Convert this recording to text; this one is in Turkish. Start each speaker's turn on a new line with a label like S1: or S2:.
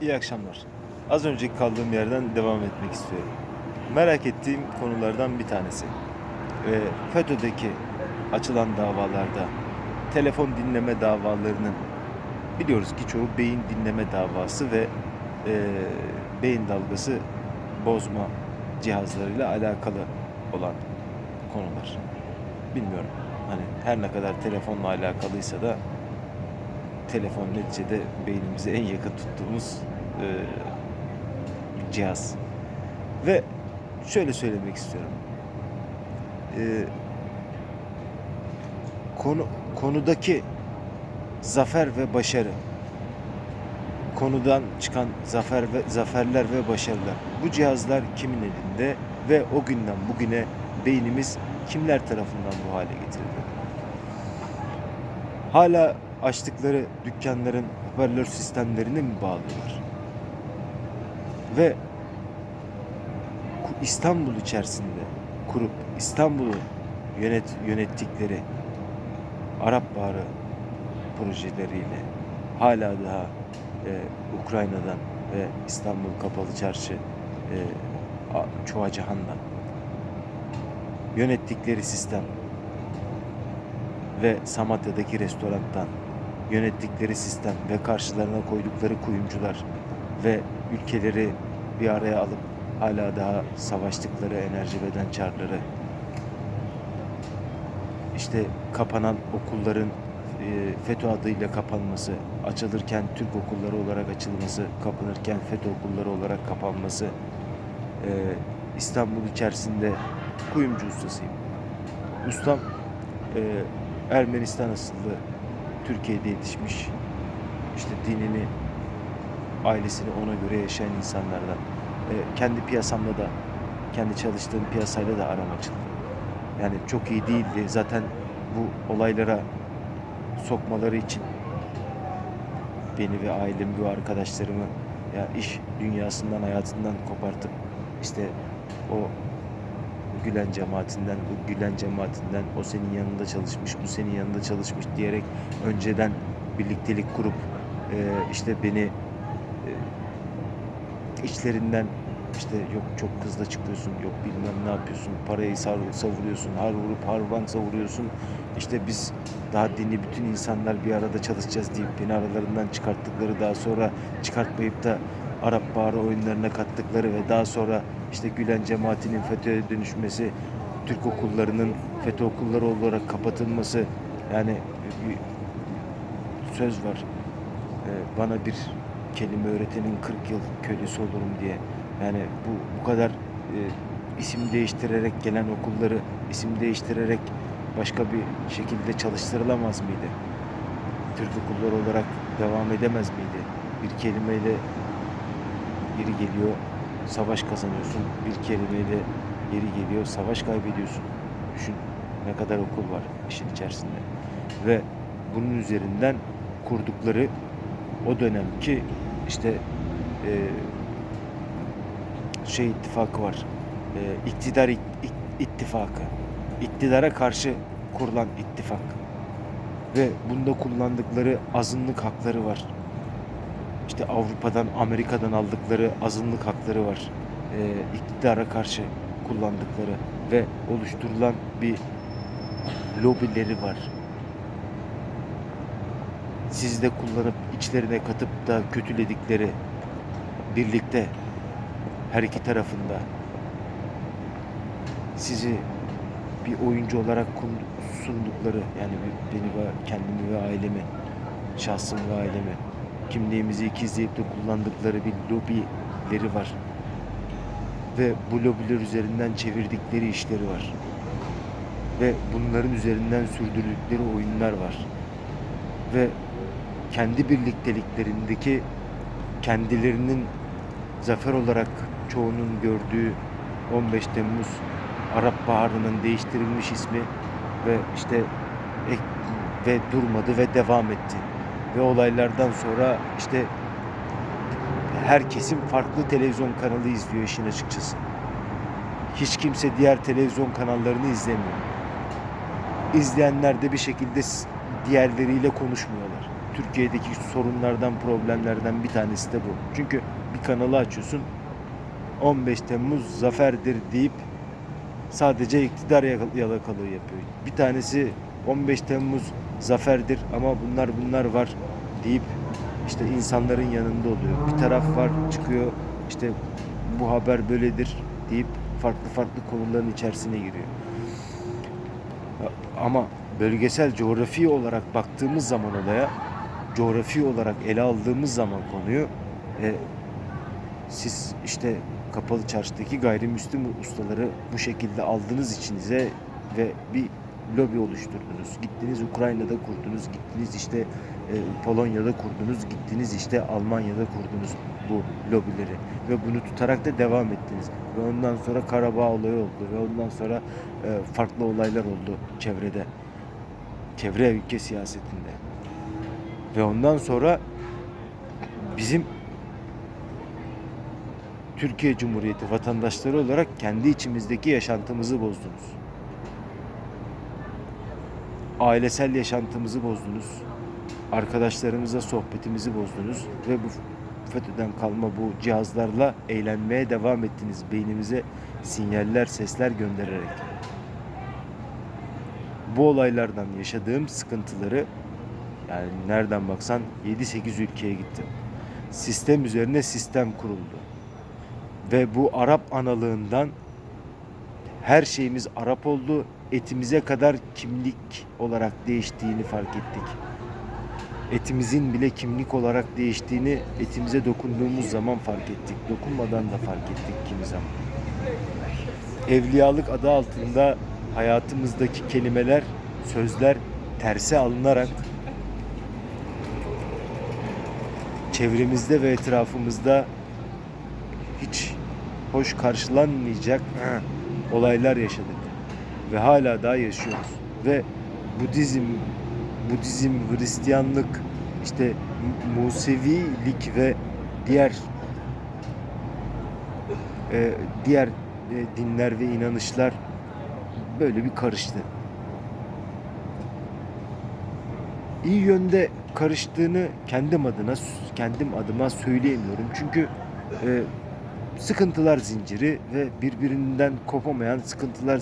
S1: İyi akşamlar. Az önceki kaldığım yerden devam etmek istiyorum. Merak ettiğim konulardan bir tanesi. Ve FETÖ'deki açılan davalarda telefon dinleme davalarının biliyoruz ki çoğu beyin dinleme davası ve e, beyin dalgası bozma cihazlarıyla alakalı olan konular. Bilmiyorum. Hani her ne kadar telefonla alakalıysa da telefon neticede beynimize en yakın tuttuğumuz e, cihaz. Ve şöyle söylemek istiyorum. E, konu konudaki zafer ve başarı konudan çıkan zafer ve zaferler ve başarılar. Bu cihazlar kimin elinde ve o günden bugüne beynimiz kimler tarafından bu hale getirildi? Hala açtıkları dükkanların hoparlör sistemlerini mi bağlıyorlar? Ve İstanbul içerisinde kurup İstanbul'u yönet yönettikleri Arap Baharı projeleriyle hala daha e, Ukrayna'dan ve İstanbul Kapalı Çarşı e, Çuhacahan'dan yönettikleri sistem ve Samatya'daki restorandan yönettikleri sistem ve karşılarına koydukları kuyumcular ve ülkeleri bir araya alıp hala daha savaştıkları enerji beden çarları işte kapanan okulların e, FETÖ adıyla kapanması, açılırken Türk okulları olarak açılması, kapanırken FETÖ okulları olarak kapanması, e, İstanbul içerisinde kuyumcu ustasıyım. Ustam e, Ermenistan asıllı, Türkiye'de yetişmiş, işte dinini, ailesini ona göre yaşayan insanlardan. E, kendi piyasamda da, kendi çalıştığım piyasayla da aram açıldı. Yani çok iyi değildi. Zaten bu olaylara sokmaları için beni ve ailemi ve arkadaşlarımı ya iş dünyasından hayatından kopartıp işte o Gülen cemaatinden, bu Gülen cemaatinden o senin yanında çalışmış, bu senin yanında çalışmış diyerek önceden birliktelik kurup e, işte beni e, içlerinden işte yok çok hızlı çıkıyorsun, yok bilmem ne yapıyorsun, parayı savuruyorsun, har vurup harvan savuruyorsun. İşte biz daha dinli bütün insanlar bir arada çalışacağız deyip beni aralarından çıkarttıkları daha sonra çıkartmayıp da Arap Baharı oyunlarına kattıkları ve daha sonra işte Gülen cemaatinin FETÖ'ye dönüşmesi, Türk okullarının FETÖ okulları olarak kapatılması yani bir söz var. Ee, bana bir kelime öğretenin 40 yıl kölesi olurum diye. Yani bu bu kadar e, isim değiştirerek gelen okulları isim değiştirerek başka bir şekilde çalıştırılamaz mıydı? Türk okulları olarak devam edemez miydi? Bir kelimeyle yeri geliyor savaş kazanıyorsun. Bir kelimeyle yeri geliyor savaş kaybediyorsun. Düşün ne kadar okul var işin içerisinde. Ve bunun üzerinden kurdukları o dönemki işte e, şey ittifakı var. E, iktidar it- it- ittifakı. İktidara karşı kurulan ittifak. Ve bunda kullandıkları azınlık hakları var. İşte Avrupa'dan, Amerika'dan aldıkları azınlık hakları var. E, iktidara karşı kullandıkları ve oluşturulan bir lobileri var. Sizi de kullanıp içlerine katıp da kötüledikleri birlikte her iki tarafında sizi bir oyuncu olarak sundukları yani beni ve kendimi ve ailemi şahsımı ve ailemi kimliğimizi ikizleyip de kullandıkları bir lobileri var. Ve bu lobiler üzerinden çevirdikleri işleri var. Ve bunların üzerinden sürdürdükleri oyunlar var. Ve kendi birlikteliklerindeki kendilerinin zafer olarak çoğunun gördüğü 15 Temmuz Arap Baharı'nın değiştirilmiş ismi ve işte ve durmadı ve devam etti. Ve olaylardan sonra işte her kesim farklı televizyon kanalı izliyor işin açıkçası. Hiç kimse diğer televizyon kanallarını izlemiyor. İzleyenler de bir şekilde diğerleriyle konuşmuyorlar. Türkiye'deki sorunlardan, problemlerden bir tanesi de bu. Çünkü bir kanalı açıyorsun 15 Temmuz zaferdir deyip sadece iktidar yalakalığı yapıyor. Bir tanesi 15 Temmuz zaferdir ama bunlar bunlar var deyip işte insanların yanında oluyor. Bir taraf var çıkıyor işte bu haber böyledir deyip farklı farklı konuların içerisine giriyor. Ama bölgesel coğrafi olarak baktığımız zaman olaya, coğrafi olarak ele aldığımız zaman konuyu e, siz işte kapalı çarşıdaki gayrimüslim ustaları bu şekilde aldığınız içinize ve bir lobi oluşturdunuz. Gittiniz Ukrayna'da kurdunuz, gittiniz işte e, Polonya'da kurdunuz, gittiniz işte Almanya'da kurdunuz bu lobileri ve bunu tutarak da devam ettiniz. Ve ondan sonra Karabağ olayı oldu ve ondan sonra e, farklı olaylar oldu çevrede. Çevre ülke siyasetinde. Ve ondan sonra bizim Türkiye Cumhuriyeti vatandaşları olarak kendi içimizdeki yaşantımızı bozdunuz. Ailesel yaşantımızı bozdunuz. Arkadaşlarımızla sohbetimizi bozdunuz ve bu FETÖ'den kalma bu cihazlarla eğlenmeye devam ettiniz beynimize sinyaller, sesler göndererek. Bu olaylardan yaşadığım sıkıntıları yani nereden baksan 7-8 ülkeye gittim. Sistem üzerine sistem kuruldu. Ve bu Arap analığından her şeyimiz Arap oldu. Etimize kadar kimlik olarak değiştiğini fark ettik. Etimizin bile kimlik olarak değiştiğini etimize dokunduğumuz zaman fark ettik. Dokunmadan da fark ettik kimi zaman. Evliyalık adı altında hayatımızdaki kelimeler, sözler terse alınarak çevremizde ve etrafımızda hiç hoş karşılanmayacak olaylar yaşadık ve hala daha yaşıyoruz ve Budizm, Budizm, Hristiyanlık, işte Mu- Musevilik ve diğer e, diğer e, dinler ve inanışlar böyle bir karıştı. İyi yönde karıştığını kendim adına kendim adıma söyleyemiyorum. Çünkü e, sıkıntılar zinciri ve birbirinden kopamayan sıkıntılar zinciri